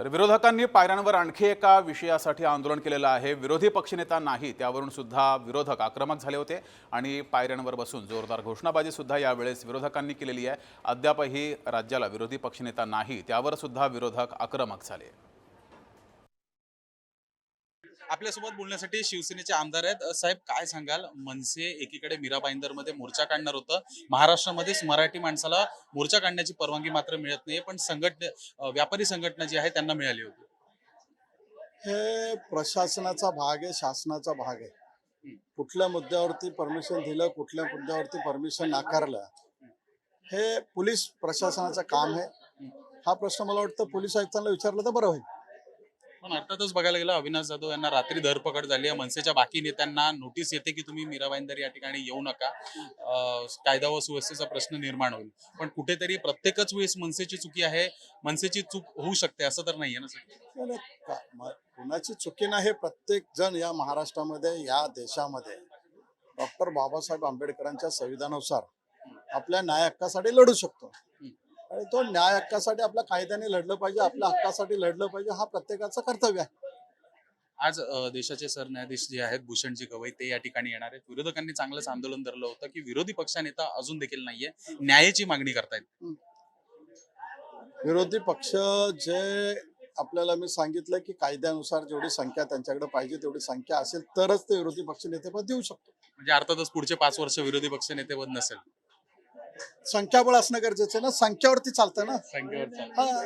तर विरोधकांनी पायऱ्यांवर आणखी एका विषयासाठी आंदोलन केलेलं आहे. विरोधी पक्षनेता नाही त्यावरून सुद्धा विरोधक आक्रमक झाले होते आणि पायऱ्यांवर बसून जोरदार घोषणाबाजी सुद्धा यावेळेस विरोधकांनी केलेली आहे. अद्यापही राज्याला विरोधी पक्षनेता नाही त्यावर सुद्धा विरोधक आक्रमक झाले. आपल्यासोबत बोलण्यासाठी शिवसेनेचे आमदार आहेत. साहेब काय सांगाल? मनसे एकीकडे मीरा मध्ये मोर्चा काढणार होतं. महाराष्ट्रामध्येच मराठी माणसाला मोर्चा काढण्याची परवानगी मात्र मिळत नाही पण संघटने व्यापारी संघटना जी आहे त्यांना मिळाली होती. हे प्रशासनाचा भाग आहे शासनाचा भाग आहे. कुठल्या मुद्द्यावरती परमिशन दिलं कुठल्या मुद्द्यावरती परमिशन नाकारलं हे पोलीस प्रशासनाचं काम आहे. हा प्रश्न मला वाटतं पोलीस आयुक्तांना विचारलं तर बरं होईल. पण अर्थातच बघायला गेलं अविनाश जाधव यांना रात्री धरपकड झाली आहे. मनसेच्या बाकी नेत्यांना नोटीस येते की तुम्ही मीरा भाईंदर या ठिकाणी येऊ नका. कायदा व सुव्यवस्थेचा प्रश्न निर्माण होईल. पण कुठेतरी प्रत्येकच वेळेस मनसेची चुकी आहे. मनसेची चूक होऊ शकते असं तर ना नाही, का- म- कुणाची चुकी नाही हे प्रत्येक जण या महाराष्ट्रामध्ये या देशामध्ये. डॉक्टर बाबासाहेब आंबेडकरांच्या संविधानानुसार आपल्या न्याय हक्कासाठी लढू शकतो. तो न्याय हक्कासाठी आपल्या कायद्याने लढलं पाहिजे आपल्या हक्कासाठी लढलं पाहिजे हा प्रत्येकाचं कर्तव्य आहे. आज देशाचे सरन्यायाधीश जे आहेत भूषणजी गवई ते या ठिकाणी येणार आहेत. विरोधकांनी चांगलंच आंदोलन धरलं होतं की विरोधी पक्षनेता अजून देखील नाहीये. न्यायाची मागणी करतायत. विरोधी पक्ष जे आपल्याला मी सांगितलं की कायद्यानुसार जेवढी संख्या त्यांच्याकडे पाहिजे तेवढी संख्या असेल तरच ते विरोधी पक्ष नेतेपद देऊ शकतो. म्हणजे अर्थातच पुढचे पाच वर्ष विरोधी पक्ष नेतेपद नसेल. संख्याबळ असणं गरजेचं आहे ना. संख्यावरती चालतं ना. हा.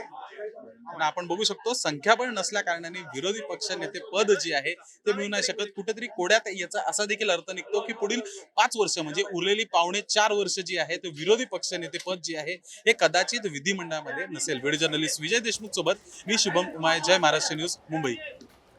पण आपण बघू शकतो संख्याबळ नसल्या कारणाने विरोधी पक्ष नेते पद जे आहे ते मिळू नाही शकत. कुठेतरी कोड्यात याचा असा देखील अर्थ निघतो की पुढील पाच वर्ष म्हणजे उरलेली पावणे चार वर्ष जी आहे ते विरोधी पक्ष नेते पद जे आहे हे कदाचित विधिमंडळामध्ये नसेल. व्हिडिओ जर्नलिस्ट विजय देशमुख सोबत मी शुभम उमाय जय महाराष्ट्र न्यूज मुंबई.